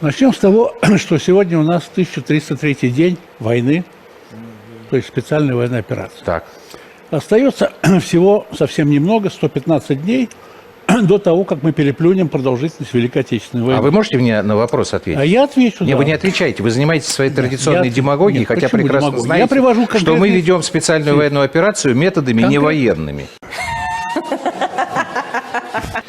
Начнем с того, что сегодня у нас 1303 день войны, то есть специальная военная операция. так. Остается всего совсем немного, 115 дней до того, как мы переплюнем продолжительность Великой Отечественной войны. А вы можете мне на вопрос А ответить? я отвечу, Не, да. вы не отвечаете, вы занимаетесь своей традиционной я- демагогией, нет, хотя прекрасно демагогия? знаете, Я привожу что мы конкретные ведем специальную военную операцию методами не Конкрет- военными.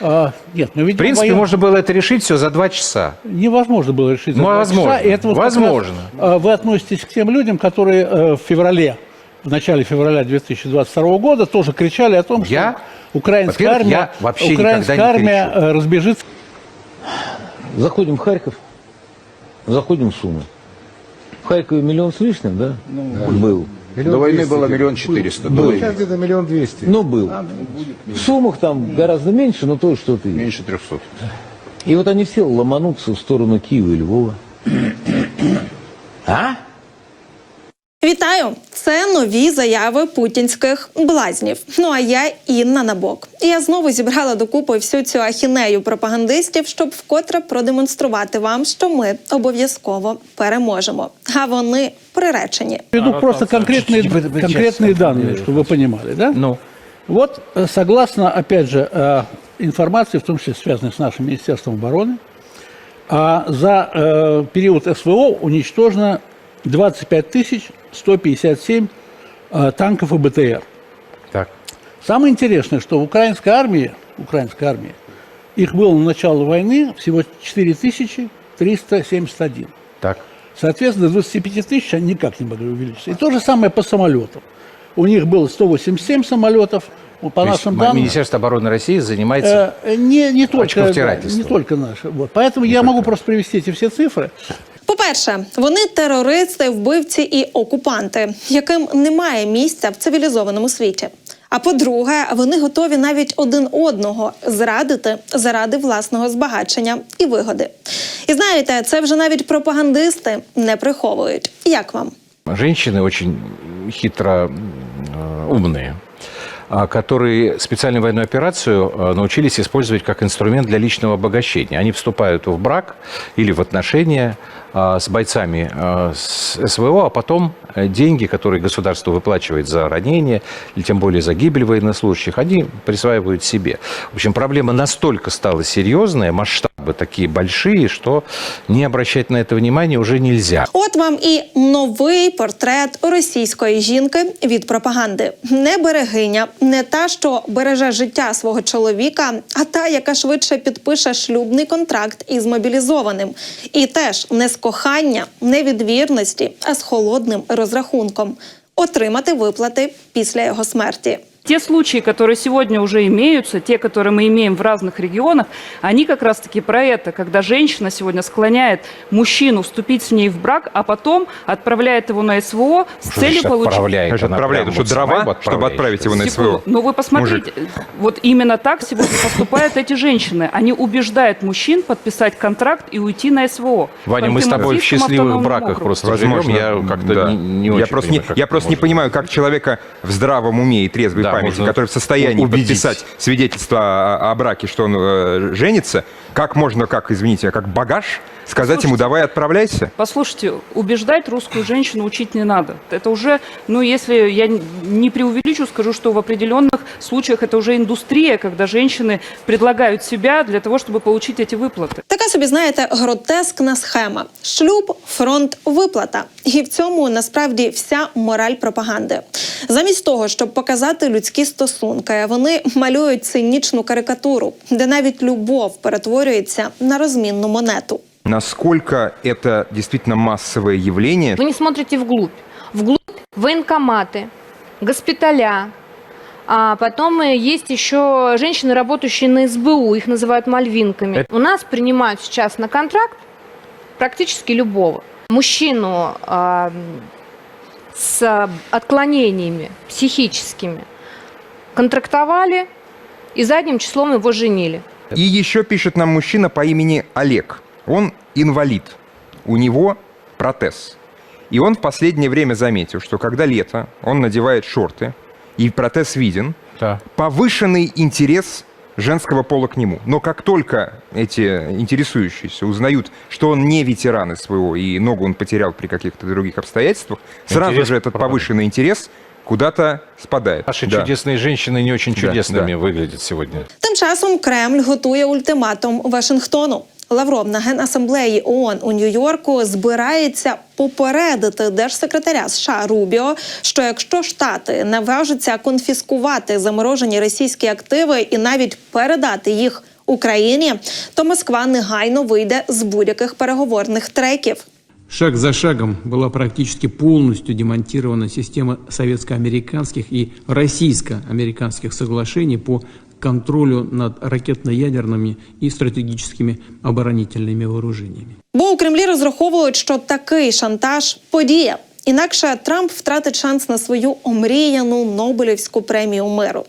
А, нет, мы видим В принципе, воен- можно было это решить все за два часа. Невозможно было решить. за Ну, два возможно. часа. И это вот раз, Возможно. а, вы относитесь к тем людям, которые э, в феврале, в начале февраля 2022 года тоже кричали о том, что Я? украинская Во-первых, армия, я вообще украинская никогда не армия кричу. э, разбежится. Заходим в Харьков, заходим в Сумы. В Харькове миллион с лишним, да? Был. До войны было миллион четыреста. Был. Сейчас где-то миллион двести. Ну, был. В Сумах там гораздо меньше, но тоже что-то есть. Меньше трехсот. И вот они все ломанутся в сторону Киева и Львова. А? Вітаю! Це нові заяви путінських блазнів. Ну а я Інна Набок. І я знову зібрала докупи всю цю ахінею пропагандистів, щоб вкотре продемонструвати вам, що ми обов'язково переможемо. А вони приречені. Веду просто конкретные, Вы- вы конкретные честно. данные, чтобы вы понимали. Да? Ну, Вот, э, согласно, опять же, э, информации, в том числе связанной с нашим Министерством обороны, а за э, период СВО уничтожено 25 тысяч 157 э, танков и БТР. так. Самое интересное, что в украинской армии, украинской армии, их было на начало войны всего 4371. Так. Соответственно, до 25 тысяч они никак не могли увеличиться. И то же самое по самолетам. У них было 187 самолетов, ну, по То нашим данным. Министерство обороны России занимается... э, не, не только, Очковтирательством. не только наши. Вот. Поэтому я могу просто привести эти все цифры. По-перше, вони терористи, вбивці і окупанти, яким немає місця в цивілізованому світі. А по-друге, вони готові навіть один одного зрадити заради власного збагачення і вигоди. І знаєте, це вже навіть пропагандисти не приховують. Як вам? Женщины очень хитро э, умные, а, Которые специальную военную операцию э, научились использовать как инструмент для личного обогащения. Они вступают в брак или в отношения а, с бойцами а, СВО, а потом э, деньги, которые государство выплачивает за ранение или тем более за гибель военнослужащих, они присваивают себе. В общем, проблема настолько стала серьезная, масштабы такие большие, что не обращать на это внимания уже нельзя. От вам і новий портрет російської жінки від пропаганди. Не берегиня, не та, що береже життя свого чоловіка, а та, яка швидше підпише шлюбний контракт із мобілізованим. І теж не з кохання, не від вірності, а з холодним розрахунком отримати виплати після його смерті. Те случаи, которые сегодня уже имеются, те, которые мы имеем в разных регионах, они как раз-таки про это, когда женщина сегодня склоняет мужчину вступить с ней в брак, а потом отправляет его на СВО с Что целью получить... отправляет? Она отправляет, что вот дрова, чтобы отправить его на. СВО. Но вы посмотрите, вот именно так сегодня поступают эти женщины. Они убеждают мужчин подписать контракт и уйти на СВО. Ваня, мы с тобой в счастливых браках просто Возможно, живем. Я как-то да. не, не я очень просто, понимаю, не, как я просто не понимаю, как человека в здравом уме и трезвой Да, памяти, можно который в состоянии убедить. подписать свидетельство о, о браке, что он э, женится, как можно, как, извините, как багаж, сказать ему, Слушайте, давай отправляйся? Послушайте, убеждать русскую женщину учить не надо. Это уже, ну, если я не преувеличу, скажу, что в определенных случаях это уже индустрия, когда женщины предлагают себя для того, чтобы получить эти выплаты. Така собі, знаєте, гротескна схема: шлюб, фронт, виплата. І в цьому насправді вся мораль пропаганди. Замість того, щоб показати людські стосунки, вони малюють цинічну карикатуру, де навіть любов перетворюється на розмінну монету. Насколько это действительно массовое явление, Вы не смотрите вглубь. Вглубь военкоматы, госпиталя, а потом э, есть еще женщины, работающие на СБУ, их называют мальвинками. У нас принимают сейчас на контракт практически любого. Мужчину а, с отклонениями психическими контрактовали и задним числом его женили. И еще пишет нам мужчина по имени Олег. Он инвалид. У него протез. И он в последнее время заметил, что когда лето, он надевает шорты, и протез виден, Да. повышенный интерес женского пола к нему. Но как только эти интересующиеся узнают, что он не ветеран СВО и ногу он потерял при каких-то других обстоятельствах, сразу Интерес же этот повышенный интерес куда-то спадает. Наши Да. чудесные женщины не очень Да, чудесными да. выглядят сегодня. Тим часом Кремль готує ультиматум Вашингтону. Лавров на генасамблеї ООН у Нью-Йорку збирається попередити держсекретаря США Рубіо, що якщо штати наважаться конфіскувати заморожені російські активи і навіть передати їх Україні, то Москва негайно вийде з будь-яких переговорних треків. Шаг за шагом была практически полностью демонтирована система советско-американских и российско-американских соглашений по контролю над ракетно-ядерними і стратегічними оборонительними вооруженнями. Бо у Кремлі розраховують, що такий шантаж подія. Інакше Трамп втратить шанс на свою омріяну Нобелівську премію миру.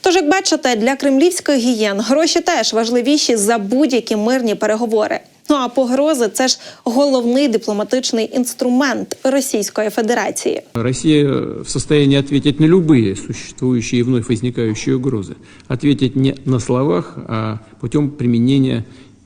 Тож, як бачите, для кремлівських гієн гроші теж важливіші за будь-які мирні переговори. Ну а погрози це ж головний дипломатичний інструмент Російської Федерації. Россия в состоянии ответить на любые существующие и вновь возникающие угрозы. Ответить не на словах, а путем применения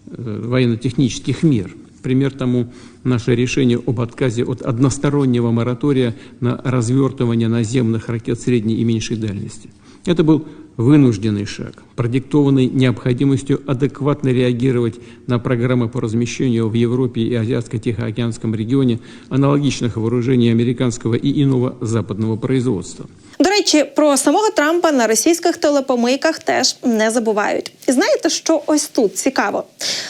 э, военно-технических мер. Пример тому наше решение об отказе от одностороннего моратория на развертывание наземных ракет средней и меньшей дальности. Это был вынужденный шаг, продиктованный необходимостью адекватно реагировать на программы по размещению в Европе и Азиатско-Тихоокеанском регионе аналогичных вооружений американского и иного западного производства. До речі, про самого Трампа на російських телепомийках теж не забувають. І знаєте, що ось тут цікаво?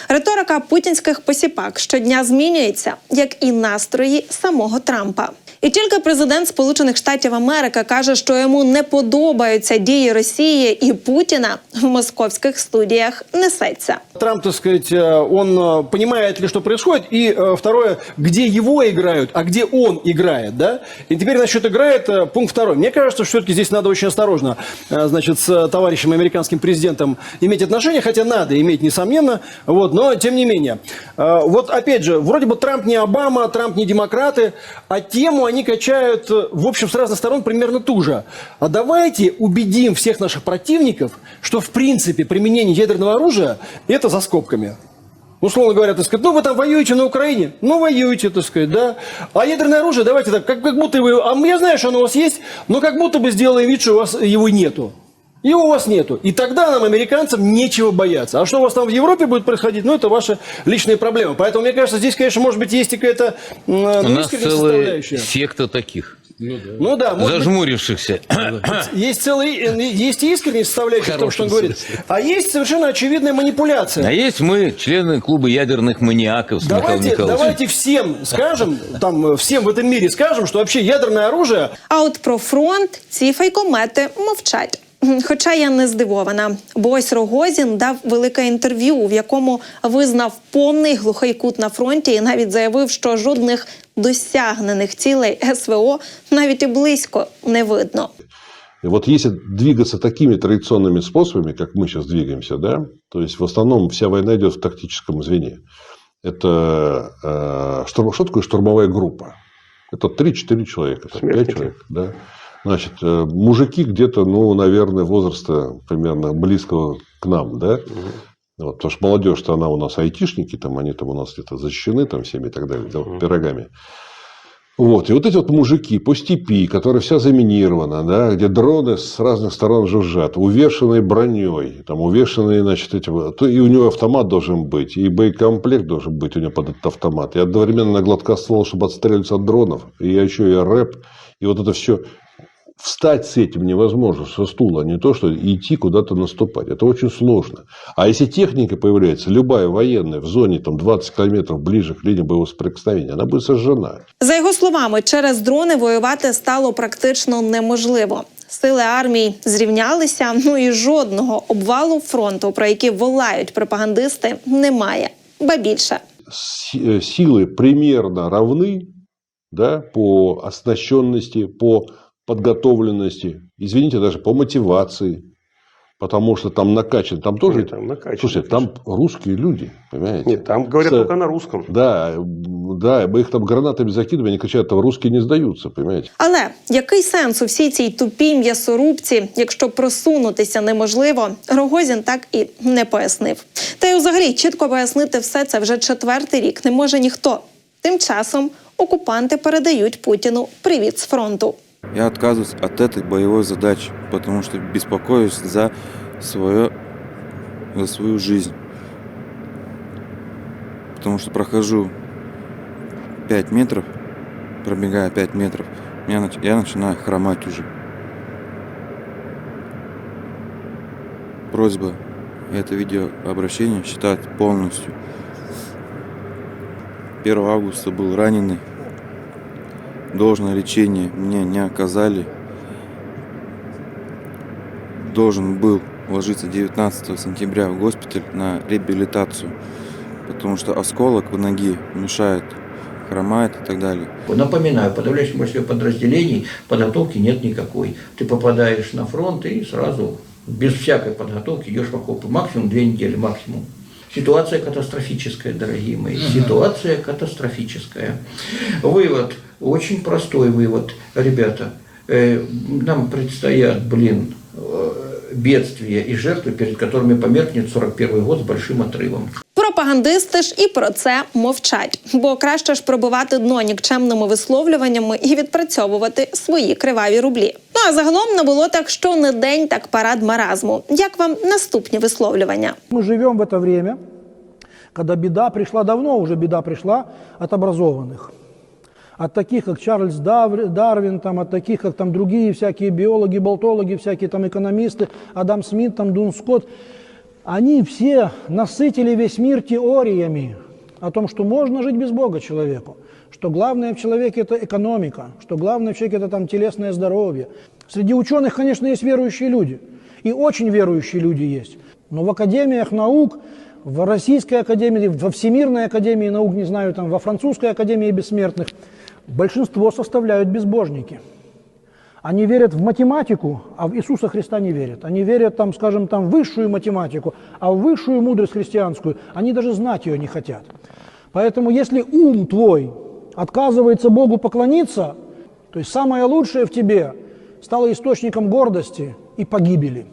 Риторика путінських посіпак щодня змінюється, як і настрої самого Трампа. І тільки президент Сполучених Штатів Америки каже, що йому не подобаються дії Росії і Путіна в московських студіях несеться. Трамп, так сказать, э, он э, понимает ли, что происходит, и э, второе, где его играют, а где он играет, да? И теперь насчет играет э, пункт второй. Мне кажется, что все-таки здесь надо очень осторожно, э, значит, с товарищем американским президентом иметь отношения, хотя надо иметь, несомненно, вот, но тем не менее. Э, Вот опять же, вроде бы Трамп не Обама, Трамп не демократы, а тему они качают, э, в общем, с разных сторон примерно ту же. А давайте убедим всех наших противников, что в принципе применение ядерного оружия это за скобками. Условно говоря, так сказать, ну вы там воюете на Украине, ну воюете, так сказать, да. А ядерное оружие, давайте так, как, как будто вы, а я знаю, что оно у вас есть, но как будто бы сделаем вид, что у вас его нету. Его у вас нету. И тогда нам, американцам, нечего бояться. А что у вас там в Европе будет происходить, ну, это ваши личные проблемы. Поэтому, мне кажется, здесь, конечно, может быть, есть и какая-то м, У ну, нас искренняя целая составляющая. секта таких, Ну да, может быть, зажмурившихся. есть, целый, э, есть и искренняя составляющая в том, что он говорит. А есть совершенно очевидная манипуляция. А есть мы, члены клуба ядерных маниаков с Давайте, давайте всем скажем, там, э, всем в этом мире скажем, что вообще ядерное оружие А от про фронт ці фейкомети мовчать. Хоча я не здивована, бо ось Рогозін дав велике інтерв'ю, в якому визнав повний глухий кут на фронті і навіть заявив, що жодних досягнених цілей СВО навіть і близько не видно. И вот если двигаться такими традиционными способами, как мы сейчас двигаемся, да, то есть в основном вся война идет в тактическом звене. Это э, штурм, что такое штурмовая группа? Это 3-4 человека, там, 5 человек, да. Значит, э, мужики где-то, ну, наверное, возраста примерно близкого к нам, да. Вот, потому что молодежь-то она у нас айтишники, там они там у нас где-то защищены там всеми и так далее, да, пирогами. Вот. И вот эти вот мужики по степи, которая вся заминирована, да, где дроны с разных сторон жужжат, увешанные броней, там, увешанные, значит, этим, то и у него автомат должен быть, и боекомплект должен быть у него под этот автомат, и одновременно на гладкоствол, чтобы отстреливаться от дронов, и еще и рэп, и вот это все. Встать с этим невозможно, со стула, а не то, что идти куда-то наступать. Это очень сложно. А если техника появляется, любая военная, в зоне там, 20 километров ближе к линии боевого соприкосновения, она будет сожжена. За його словами, через дрони воювати стало практично неможливо. Сили армій зрівнялися. Ну і жодного обвалу фронту, про який волають пропагандисти, немає. Ба більше. С- э, Силы примерно равны да, по оснащенности, по подготовленности, извините, даже по мотивации. Потому что там накачан, там тоже... Нет, там накачано, Слушай, там русские люди, понимаете? Нет, там говорят С- только на русском. Да, да, мы их там гранатами закидываем, они кричат, там русские не сдаются, понимаете? Але який сенс у всій цій тупій м'ясорубці, якщо просунутися неможливо, Рогозін так і не пояснив. Та й взагалі чітко пояснити все це вже четвертий рік не може ніхто. Тим часом окупанти передають Путіну привіт з фронту. Я отказываюсь от этой боевой задачи, потому что беспокоюсь за, свое, за свою жизнь. Потому что прохожу 5 метров, пробегая 5 метров, я, я начинаю хромать уже. Просьба это видеообращение считать полностью. 1 августа был раненый. Должное лечение мне не оказали. Должен был ложиться 19 сентября в госпиталь на реабилитацию, потому что осколок в ноге мешает, хромает и так далее. Напоминаю, в подавляющем большинстве подразделений подготовки нет никакой. Ты попадаешь на фронт и сразу без всякой подготовки идешь в окопы. Максимум две недели, максимум. Ситуация катастрофическая, дорогие мои. Ситуация катастрофическая. Вывод, очень простой вывод, ребята. Э, Нам предстоят, блин, э, бедствия и жертвы, перед которыми померкнет 41 год с большим отрывом. Пропагандисти ж і про це мовчать, бо краще ж пробивати дно нікчемними висловлюваннями і відпрацьовувати свої криваві рублі. Ну а загалом на болотах що не день, так парад маразму. Як вам наступні висловлювання? Мы живем в это время, когда беда пришла, давно уже беда пришла от образованных. От таких, как Чарльз Дав- Дарвин, там, от таких, как там другие всякие биологи, болтологи, всякие там экономисты, Адам Смит, там, Дун Скотт. Они все насытили весь мир теориями о том, что можно жить без Бога человеку, что главное в человеке – это экономика, что главное в человеке – это там телесное здоровье. Среди ученых, конечно, есть верующие люди, и очень верующие люди есть. Но в академиях наук, в Российской академии, во Всемирной академии наук, не знаю, там, во Французской академии бессмертных, большинство составляют безбожники. Они верят в математику, а в Иисуса Христа не верят. Они верят, там, скажем, там, в высшую математику, а в высшую мудрость христианскую они даже знать ее не хотят. Поэтому если ум твой отказывается Богу поклониться, то есть самое лучшее в тебе стало источником гордости и погибели.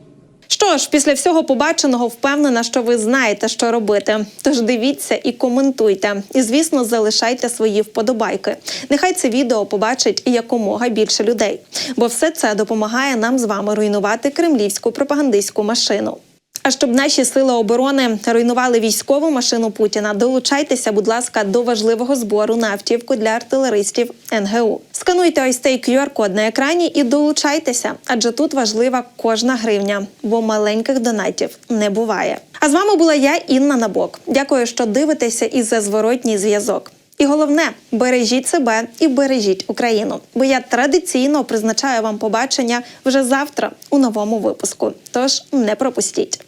Що ж, після всього побаченого впевнена, що ви знаєте, що робити. Тож дивіться і коментуйте. І звісно, залишайте свої вподобайки. Нехай це відео побачить якомога більше людей, бо все це допомагає нам з вами руйнувати кремлівську пропагандистську машину. А щоб наші сили оборони руйнували військову машину Путіна, долучайтеся, будь ласка, до важливого збору на автівку для артилеристів НГУ. Скануйте ось цей QR-код на екрані і долучайтеся, адже тут важлива кожна гривня, бо маленьких донатів не буває. А з вами була я, Інна Набок. Дякую, що дивитеся і за зворотній зв'язок. І головне, бережіть себе і бережіть Україну. Бо я традиційно призначаю вам побачення вже завтра у новому випуску. Тож не пропустіть.